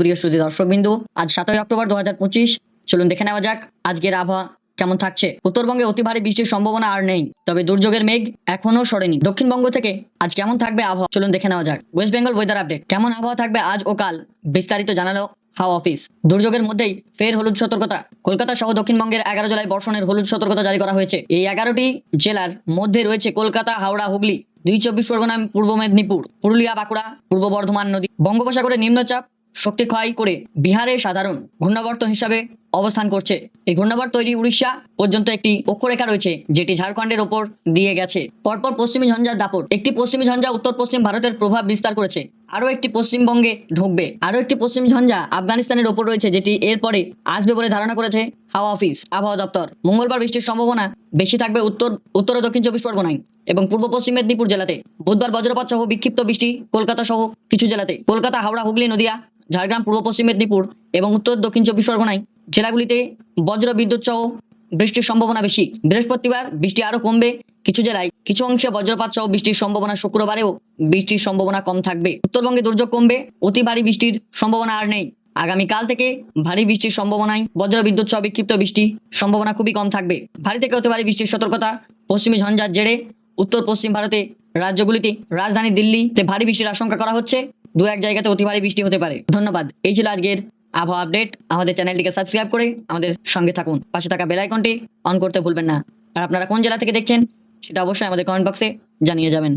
প্রিয় দর্শক বিন্দু আজ সাতই অক্টোবর দু হাজার পঁচিশ। চলুন দেখে নেওয়া যাক আজকের আবহাওয়া কেমন থাকছে। উত্তরবঙ্গে অতি ভারী বৃষ্টির সম্ভাবনা আর নেই, তবে দুর্যোগের মেঘ এখনও সরেনি। দক্ষিণবঙ্গ থেকে আজ কেমন থাকবে আবহাওয়া? চলুন দেখে নেওয়া যাক। ওয়েস্ট বেঙ্গল ওয়েদার আপডেট কেমন আবহাওয়া থাকবে আজ ও কাল? বিস্তারিত জানালো হাওয়া অফিস। দুর্যোগের মধ্যেই ফের হলুদ সতর্কতা। কলকাতা সহ দক্ষিণবঙ্গের এগারো জেলায় বর্ষণের হলুদ সতর্কতা জারি করা হয়েছে। এই এগারোটি জেলার মধ্যে রয়েছে কলকাতা, হাওড়া, হুগলি, দুই চব্বিশ পরগনা, পূর্ব মেদিনীপুর, পুরুলিয়া, বাঁকুড়া, পূর্ব বর্ধমান নদী। বঙ্গোপসাগরে নিম্নচাপ শক্তি ক্ষয় করে বিহারে সাধারণ ঘূর্ণাবর্ত হিসাবে অবস্থান করছে। এই ঘূর্ণাবর্ত তৈরি উড়িষ্যা পর্যন্ত একটি অক্ষরেখা রয়েছে, যেটি ঝাড়খণ্ডের ওপর দিয়ে গেছে। পরপর পশ্চিমী ঝঞ্ঝার দাপট, একটি পশ্চিমী ঝঞ্ঝা উত্তর পশ্চিম ভারতের প্রভাব বিস্তার করেছে। আরও একটি পশ্চিমবঙ্গে ঢুকবে। আরও একটি পশ্চিম ঝঞ্ঝা আফগানিস্তানের ওপর রয়েছে, যেটি এরপরে আসবে বলে ধারণা করেছে হাওয়া অফিস, আবহাওয়া দপ্তর। মঙ্গলবার বৃষ্টির সম্ভাবনা বেশি থাকবে উত্তর উত্তর ও দক্ষিণ চব্বিশ পরগনায়। এবং পূর্ব পশ্চিম মেদিনীপুর জেলাতে বুধবার বজ্রপাত সহ বিক্ষিপ্ত বৃষ্টি কলকাতা সহ কিছু জেলাতে কলকাতা, হাওড়া, হুগলি, নদিয়া, ঝাড়গ্রাম, পূর্ব পশ্চিম মেদিনীপুর এবং উত্তর, দক্ষিণ চব্বিশ পরগনায় জেলাগুলিতে বজ্র বিদ্যুৎ সহ বৃষ্টির সম্ভাবনা বেশি। বৃহস্পতিবার বৃষ্টি আরও কমবে। কিছু জেলায় কিছু অংশে বজ্রপাত সহ বৃষ্টির সম্ভাবনা শুক্রবারেও বৃষ্টির সম্ভাবনা কম থাকবে। উত্তরবঙ্গে দুর্যোগ কমবে। অতি ভারী বৃষ্টির সম্ভাবনা আর নেই। আগামীকাল থেকে ভারী বৃষ্টির সম্ভাবনায় বজ্র বিদ্যুৎ সহ বিক্ষিপ্ত বৃষ্টি সম্ভাবনা খুবই কম থাকবে। ভারী থেকে অতি ভারী বৃষ্টির সতর্কতা পশ্চিমী ঝঞ্ঝার জেরে উত্তর পশ্চিম ভারতে রাজ্যগুলিতে রাজধানী দিল্লিতে ভারী বৃষ্টির আশঙ্কা করা হচ্ছে। দু এক জায়গাতে অতি ভারী বৃষ্টি হতে পারে। ধন্যবাদ। এই ছিল আজকের আবহাওয়া আপডেট। আমাদের চ্যানেলটিকে সাবস্ক্রাইব করে আমাদের সঙ্গে থাকুন। পাশে থাকা বেল আইকনটি অন করতে ভুলবেন না। আর আপনারা কোন জেলা থেকে দেখছেন, সেটা অবশ্যই আমাদের কমেন্ট বক্সে জানিয়ে যাবেন।